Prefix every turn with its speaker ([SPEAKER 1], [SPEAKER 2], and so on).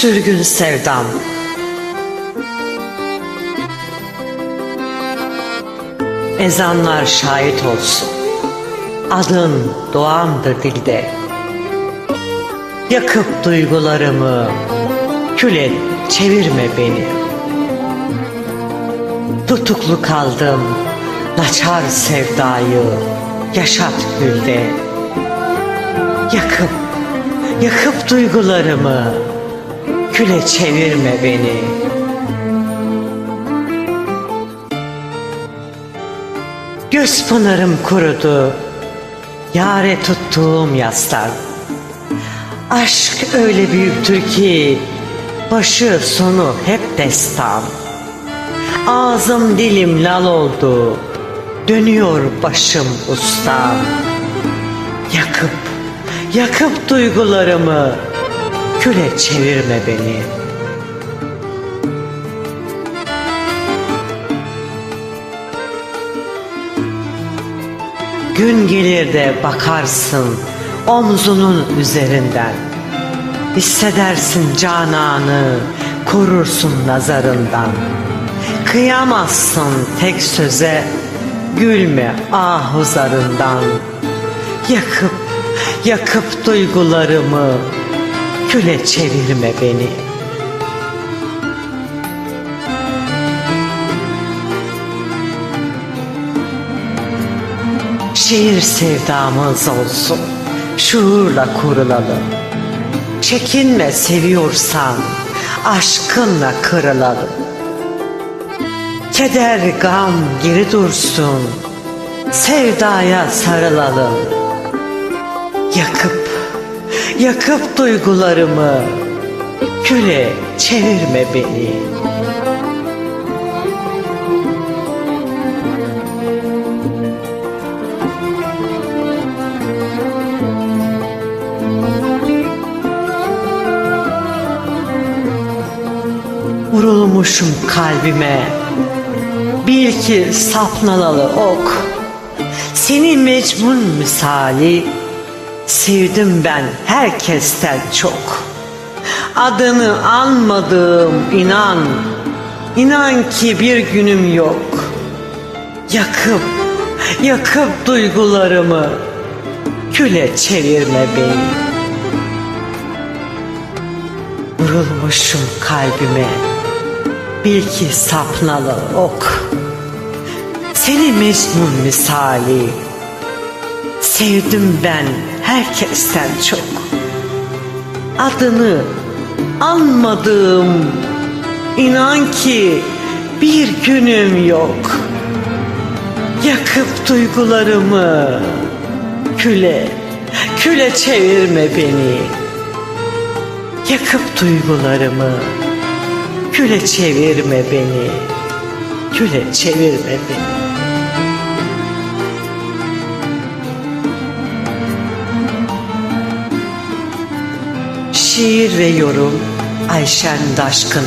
[SPEAKER 1] sürgün sevdam. Ezanlar şahit olsun. Adın doğandır dilde. Yakıp duygularımı Kül et çevirme beni. Tutuklu kaldım Naçar sevdayı Yaşat gülde. Yakıp Yakıp duygularımı Küle çevirme beni. Göz pınarım kurudu. Yare tuttuğum yaslar Aşk öyle büyüktür ki Başı sonu hep destan. Ağzım dilim lal oldu. Dönüyor başım ustam Yakıp, yakıp duygularımı Küle çevirme beni. Gün gelir de bakarsın omzunun üzerinden. Hissedersin cananı, korursun nazarından. Kıyamazsın tek söze, gülme ahuzarından. Yakıp, yakıp duygularımı, küle çevirme beni Şiir sevdamız olsun, şuurla kurulalım. Çekinme seviyorsan, aşkınla kırılalım. Keder gam geri dursun, sevdaya sarılalım. Yakıp, yakıp duygularımı, küle çevirme beni. Vurulmuşum kalbime Bil ki sapnalalı ok Seni mecnun misali Sevdim ben herkesten çok. Adını anmadığım inan. İnan ki bir günüm yok. Yakıp, yakıp duygularımı Küle çevirme beni. Vurulmuşum kalbime. Bil ki sapnalı ok. Seni Mecnun misali. Sevdim ben herkesten çok. Adını anmadığım inan ki bir günüm yok. Yakıp duygularımı Küle, küle çevirme beni. Yakıp duygularımı Küle çevirme beni Küle çevirme beni Şiir ve yorum Ayşen Daşkın